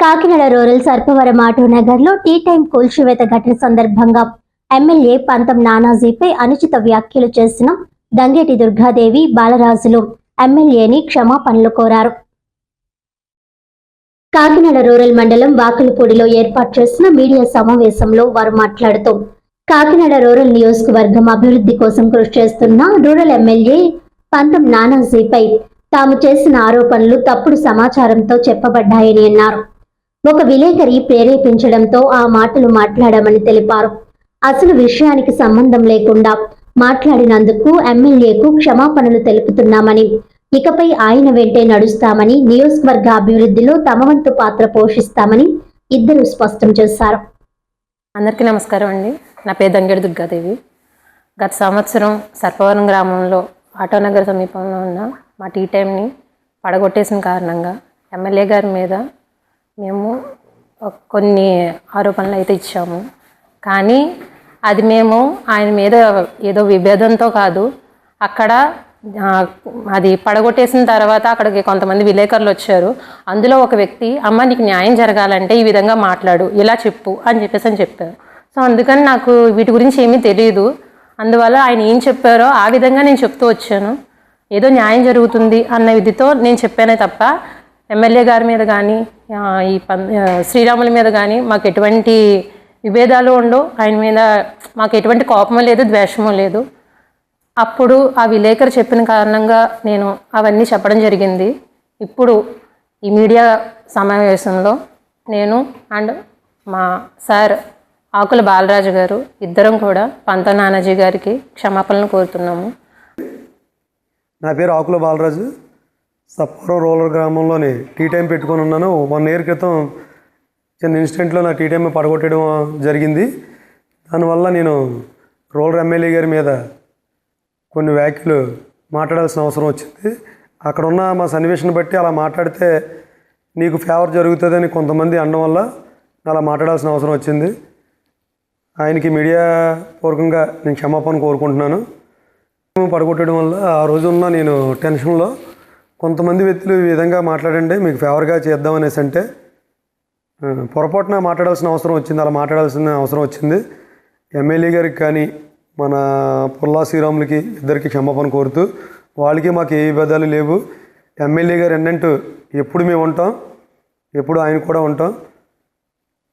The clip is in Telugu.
కాకినాడ రూరల్ సర్పవరం ఆటో నగర్లో టీ టైం కూల్చివేత ఘటన సందర్భంగా ఎమ్మెల్యే పంతం నానాజీపై అనుచిత వ్యాఖ్యలు చేసిన దంగేటి దుర్గాదేవి బాలరాజులు ఎమ్మెల్యేని క్షమాపణలు కోరారు. కాకినాడ రూరల్ మండలం వాకులపూడిలో ఏర్పాటు చేసిన మీడియా సమావేశంలో వారు మాట్లాడుతూ కాకినాడ రూరల్ నియోజకవర్గం అభివృద్ధి కోసం కృషి చేస్తున్న రూరల్ ఎమ్మెల్యే పంతం నానాజీపై తాము చేసిన ఆరోపణలు తప్పుడు సమాచారంతో చెప్పబడ్డాయని అన్నారు. ఒక విలేకరి ప్రేరేపించడంతో ఆ మాటలు మాట్లాడామని తెలిపారు. అసలు విషయానికి సంబంధం లేకుండా మాట్లాడినందుకు ఎమ్మెల్యేకు క్షమాపణలు తెలుపుతున్నామని ఇకపై ఆయన వెంటే నడుస్తామని నియోజకవర్గ అభివృద్ధిలో తమ వంతు పాత్ర పోషిస్తామని ఇద్దరు స్పష్టం చేశారు. అందరికీ నమస్కారం అండి. నా పేరు దంగేడు దుర్గాదేవి. గత సంవత్సరం సర్పవరం గ్రామంలో ఆటోనగర్ సమీపంలో ఉన్న మా టీ టైంని పడగొట్టేసిన కారణంగా ఎమ్మెల్యే గారి మీద మేము కొన్ని ఆరోపణలు అయితే ఇచ్చాము. కానీ అది మేము ఆయన మీద ఏదో విభేదంతో కాదు అక్కడ అది పడగొట్టేసిన తర్వాత అక్కడికి కొంతమంది విలేకరులు వచ్చారు. అందులో ఒక వ్యక్తి అమ్మ నీకు న్యాయం జరగాలంటే ఈ విధంగా మాట్లాడు ఇలా చెప్పు అని చెప్పేసి అని చెప్పారు. సో అందుకని నాకు వీటి గురించి ఏమీ తెలియదు అందువల్ల ఆయన ఏం చెప్పారో ఆ విధంగా నేను చెప్తూ వచ్చాను. ఏదో న్యాయం జరుగుతుంది అన్న విధితో నేను చెప్పానే తప్ప ఎమ్మెల్యే గారి మీద కానీ ఈ పం శ్రీరాముల మీద కానీ మాకు ఎటువంటి విభేదాలు ఉండవు. ఆయన మీద మాకు ఎటువంటి కోపము లేదు ద్వేషము లేదు. అప్పుడు ఆ విలేకరు చెప్పిన కారణంగా నేను అవన్నీ చెప్పడం జరిగింది. ఇప్పుడు ఈ మీడియా సమావేశంలో నేను అండ్ మా సార్ ఆకుల బాలరాజు గారు ఇద్దరం కూడా పంత నానాజీ గారికి క్షమాపణలు కోరుతున్నాము. నా పేరు ఆకుల బాలరాజు. సప్పరం రూరల్ గ్రామంలోని టీ టైం పెట్టుకొని ఉన్నాను. వన్ ఇయర్ క్రితం చిన్న ఇన్సిడెంట్లో నా టీ టైం పడగొట్టడం జరిగింది. దానివల్ల నేను రూరల్ ఎమ్మెల్యే గారి మీద కొన్ని వ్యాఖ్యలు మాట్లాడాల్సిన అవసరం వచ్చింది. అక్కడ ఉన్న మా సన్నివేశాన్ని బట్టి అలా మాట్లాడితే నీకు ఫేవర్ జరుగుతుందని కొంతమంది అనడం వల్ల అలా మాట్లాడాల్సిన అవసరం వచ్చింది. ఆయనకి మీడియా పూర్వకంగా నేను క్షమాపణ కోరుకుంటున్నాను. పడగొట్టడం వల్ల ఆ రోజున్న నేను టెన్షన్లో కొంతమంది వ్యక్తులు ఈ విధంగా మాట్లాడండి మీకు ఫేవర్గా చేద్దామనేసి అంటే పొరపాటున మాట్లాడాల్సిన అవసరం వచ్చింది అలా మాట్లాడాల్సిన అవసరం వచ్చింది. ఎమ్మెల్యే గారికి కానీ మన పుల్లా శ్రీరాములకి ఇద్దరికి క్షమాపణ కోరుతూ వాళ్ళకి మాకు ఏ విభేదాలు లేవు. ఎమ్మెల్యే గారు ఎన్నంటూ ఎప్పుడు మేము ఉంటాం ఎప్పుడు ఆయన కూడా ఉంటాం.